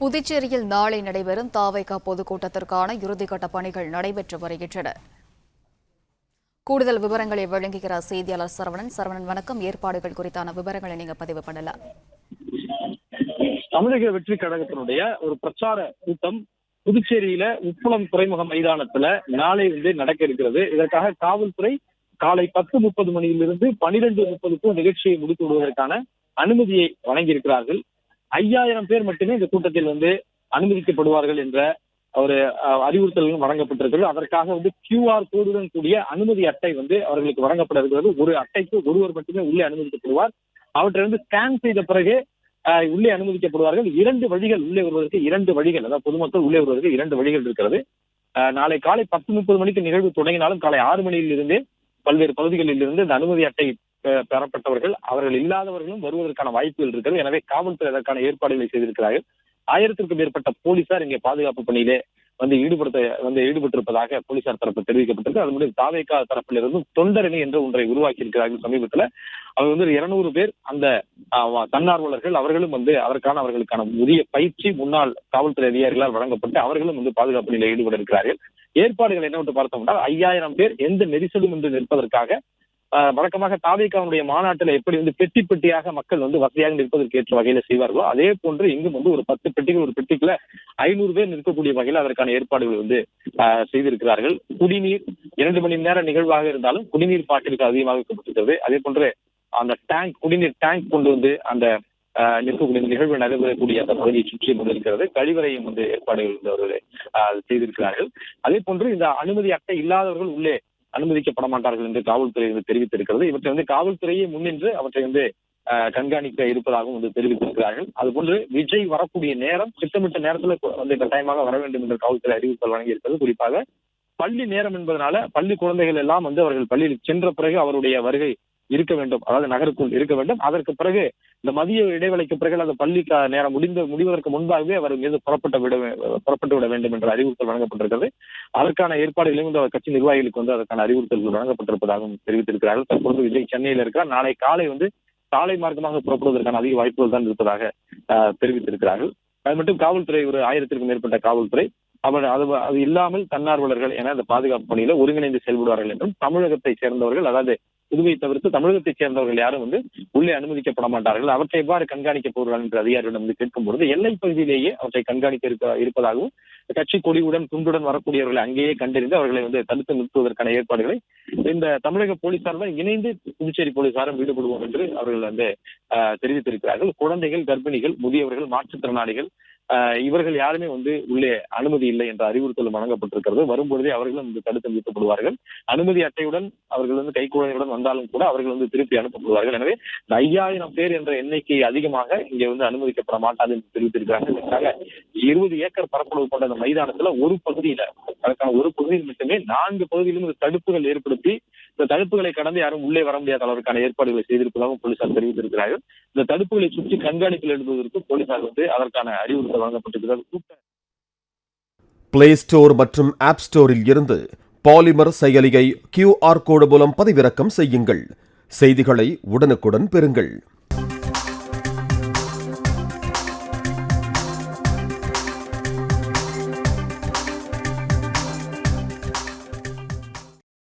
புதுச்சேரியில் நாளை நடைபெறும் தாவைக்கா பொதுக்கூட்டத்திற்கான இறுதிக்கட்ட பணிகள் நடைபெற்று வருகின்றன. கூடுதல் விவரங்களை வழங்குகிறார் செய்தியாளர் சரவணன். சரவணன் வணக்கம். ஏற்பாடுகள் குறித்தான விவரங்களை நீங்க பதிவு பண்ணலாம். தமிழக வெற்றி கழகத்தினுடைய ஒரு பிரச்சார கூட்டம் புதுச்சேரியில உப்பளம் துறைமுக மைதானத்துல நாளை வந்து நடக்க இருக்கிறது. இதற்காக காவல்துறை காலை பத்து முப்பது மணியிலிருந்து பனிரெண்டு முப்பதுக்கும் நிகழ்ச்சியை முடித்து விடுவதற்கான அனுமதியை வழங்கியிருக்கிறார்கள். ஐயாயிரம் பேர் மட்டுமே இந்த கூட்டத்தில் வந்து அனுமதிக்கப்படுவார்கள் என்ற ஒரு அறிவுறுத்தல்கள் வழங்கப்பட்டிருக்கிறது. அதற்காக வந்து கியூஆர் கோடுடன் கூடிய அனுமதி அட்டை வந்து அவர்களுக்கு வழங்கப்பட இருக்கிறது. ஒரு அட்டைக்கு ஒருவர் மட்டுமே உள்ளே அனுமதிக்கப்படுவார். அவற்றை வந்து ஸ்கேன் செய்த பிறகு உள்ளே அனுமதிக்கப்படுவார்கள். இரண்டு வழிகள் உள்ளே வருவதற்கு இரண்டு வழிகள் அதாவது பொதுமக்கள் உள்ளே வருவதற்கு இரண்டு வழிகள் இருக்கிறது. நாளை காலை பத்து முப்பது மணிக்கு நிகழ்வு தொடங்கினாலும் காலை ஆறு மணியில் இருந்து பல்வேறு பகுதிகளில் இருந்து இந்த அனுமதி அட்டை பெறப்பட்டவர்கள் அவர்கள் இல்லாதவர்களும் வருவதற்கான வாய்ப்புகள் இருக்கிறது. எனவே காவல்துறை அதற்கான ஏற்பாடுகளை செய்திருக்கிறார்கள். ஆயிரத்திற்கும் மேற்பட்ட போலீசார் இங்கே பாதுகாப்பு பணியிலே வந்து ஈடுபடுத்த வந்து ஈடுபட்டிருப்பதாக போலீசார் தரப்பு தெரிவிக்கப்பட்டிருக்கு. அது முடியும் தாவேக்கா தரப்பிலிருந்து தொண்டரணி என்ற ஒன்றை உருவாக்கி இருக்கிறார்கள் சமீபத்துல. அவர் வந்து இருநூறு பேர் அந்த தன்னார்வலர்கள் அவர்களும் வந்து அதற்கான அவர்களுக்கான உரிய பயிற்சி முன்னாள் காவல்துறை அதிகாரிகளால் வழங்கப்பட்டு அவர்களும் வந்து பாதுகாப்பு நிலையில் ஈடுபட இருக்கிறார்கள் ஏற்பாடுகள் என்னவென்று பார்த்தோம்னா ஐயாயிரம் பேர் எந்த நெரிசலும் என்று நிற்பதற்காக வழக்கமாக தாவிகாவுடைய மாநாட்டில் எப்படி வந்து பெட்டி பெட்டியாக மக்கள் வந்து வசதியாக நிற்பதற்கு ஏற்ற வகையில செய்வார்களோ அதே போன்று இங்கும் வந்து ஒரு பத்து பெட்டிகள் ஒரு பெட்டிக்குள்ள ஐநூறு பேர் நிற்கக்கூடிய வகையில் அதற்கான ஏற்பாடுகள் வந்து செய்திருக்கிறார்கள். குடிநீர் இரண்டு மணி நேர நிகழ்வாக இருந்தாலும் குடிநீர் பாட்டிற்கு அதிகமாக வைக்கப்பட்டிருக்கிறது அதே போன்று அந்த டேங்க் குடிநீர் டேங்க் கொண்டு வந்து அந்த நிற்கக்கூடிய நிகழ்வு நடைபெறக்கூடிய அந்த பகுதியை சுற்றி கொண்டிருக்கிறது கழிவறையும் வந்து ஏற்பாடுகள் வந்து அவர்கள் செய்திருக்கிறார்கள். அதே போன்று இந்த அனுமதி அட்டை இல்லாதவர்கள் உள்ளே அனுமதிக்கப்பட மாட்டார்கள் என்று காவல்துறை வந்து தெரிவித்திருக்கிறது. இவற்றை வந்து காவல்துறையே முன்னின்று அவற்றை வந்து கண்காணிக்க இருப்பதாகவும் வந்து தெரிவித்திருக்கிறார்கள். அதுபோன்று விஜய் வரக்கூடிய நேரம் திட்டமிட்ட நேரத்துல வந்து கட்டாயமாக வர வேண்டும் என்று காவல்துறை அறிவித்தல் வழங்கியிருக்கிறது. குறிப்பாக பள்ளி நேரம் என்பதனால பள்ளி குழந்தைகள் எல்லாம் வந்து அவர்கள் பள்ளியில் சென்ற பிறகு அவருடைய வருகை இருக்க வேண்டும். அதாவது நகருக்குள் இருக்க வேண்டும். அதற்கு பிறகு இந்த மதிய இடைவேளைக்கு பிறகு அந்த பள்ளி நேரம் முடிந்த முடிவதற்கு முன்பாகவே அவர் மீது புறப்பட்டு விட புறப்பட்டு விட வேண்டும் என்ற அறிவுறுத்தல் வழங்கப்பட்டிருக்கிறது. அதற்கான ஏற்பாடுகளையும் இந்த கட்சி நிர்வாகிகளுக்கு வந்து அதற்கான அறிவுறுத்தல்கள் வழங்கப்பட்டிருப்பதாகவும் தெரிவித்திருக்கிறார்கள். தற்பொழுது விஜய் சென்னையில் இருக்கிறார். நாளை காலை வந்து சாலை மார்க்கமாக புறப்படுவதற்கான அதிக வாய்ப்புகள் தான் இருப்பதாக தெரிவித்திருக்கிறார்கள். அது மட்டும் காவல்துறை ஒரு ஆயிரத்திற்கும் மேற்பட்ட காவல்துறை. அவர் அது அது இல்லாமல் தன்னார்வலர்கள் என அந்த பாதுகாப்பு பணியில ஒருங்கிணைந்து செயல்படுவார்கள் என்றும் தமிழகத்தை சேர்ந்தவர்கள் அதாவது புதுவை தவிர்த்து தமிழகத்தை சேர்ந்தவர்கள் யாரும் வந்து உள்ளே அனுமதிக்கப்பட மாட்டார்கள். அவற்றை எவ்வாறு கண்காணிக்க போகிறார்கள் என்று அதிகாரிகளிடம் வந்து கேட்கும் பொழுது எல்லை பகுதியிலேயே அவற்றை கண்காணிக்க இருக்க இருப்பதாகவும் கட்சி கொடியுடன் துண்டுடன் வரக்கூடியவர்களை அங்கேயே கண்டறிந்து அவர்களை வந்து தடுத்து நிறுத்துவதற்கான ஏற்பாடுகளை இந்த தமிழக போலீசாருடன் இணைந்து புதுச்சேரி போலீசாரும் ஈடுபடுவோம் என்று அவர்கள் வந்து ஆஹ், தெரிவித்திருக்கிறார்கள். குழந்தைகள் கர்ப்பிணிகள் முதியவர்கள் மாற்றுத்திறனாளிகள் இவர்கள் யாருமே வந்து உள்ளே அனுமதி இல்லை என்ற அறிவுறுத்தலும் வழங்கப்பட்டிருக்கிறது. வரும்பொழுதே அவர்களும் வந்து தடுத்து நிறுத்தப்படுவார்கள். அனுமதி அட்டையுடன் அவர்கள் வந்து கைக்குழந்தையுடன் வந்தாலும் கூட அவர்கள் வந்து திருப்பி அனுப்பப்படுவார்கள். எனவே இந்த ஐயாயிரம் பேர் என்ற எண்ணிக்கை அதிகமாக இங்கே வந்து அனுமதிக்கப்பட மாட்டாது என்று தெரிவித்திருக்கிறார்கள். இதற்காக இருபது ஏக்கர் பரப்பளவு கொண்ட அந்த மைதானத்துல ஒரு பகுதியில அதற்கான ஒரு பகுதியில் மட்டுமே நான்கு பகுதியிலும் இந்த தடுப்புகள் ஏற்படுத்தி இந்த தடுப்புகளை கடந்து யாரும் உள்ளே வர முடியாத அளவிற்கான ஏற்பாடுகளை செய்திருப்பதாகவும் போலீசார் தெரிவித்திருக்கிறார்கள். இந்த தடுப்புகளை சுற்றி கண்காணிப்பில் எடுப்பதற்கு போலீசார் வந்து அதற்கான அறிவுறுத்தல் வழங்கப்பட்டிருக்கிறது. கூட்ட பிளே ஸ்டோர் மற்றும் ஆப் ஸ்டோரில் இருந்து பாலிமர் செயலியை கியூஆர் கோடு மூலம் பதிவிறக்கம் செய்யுங்கள். செய்திகளை உடனுக்குடன் பெறுங்கள்.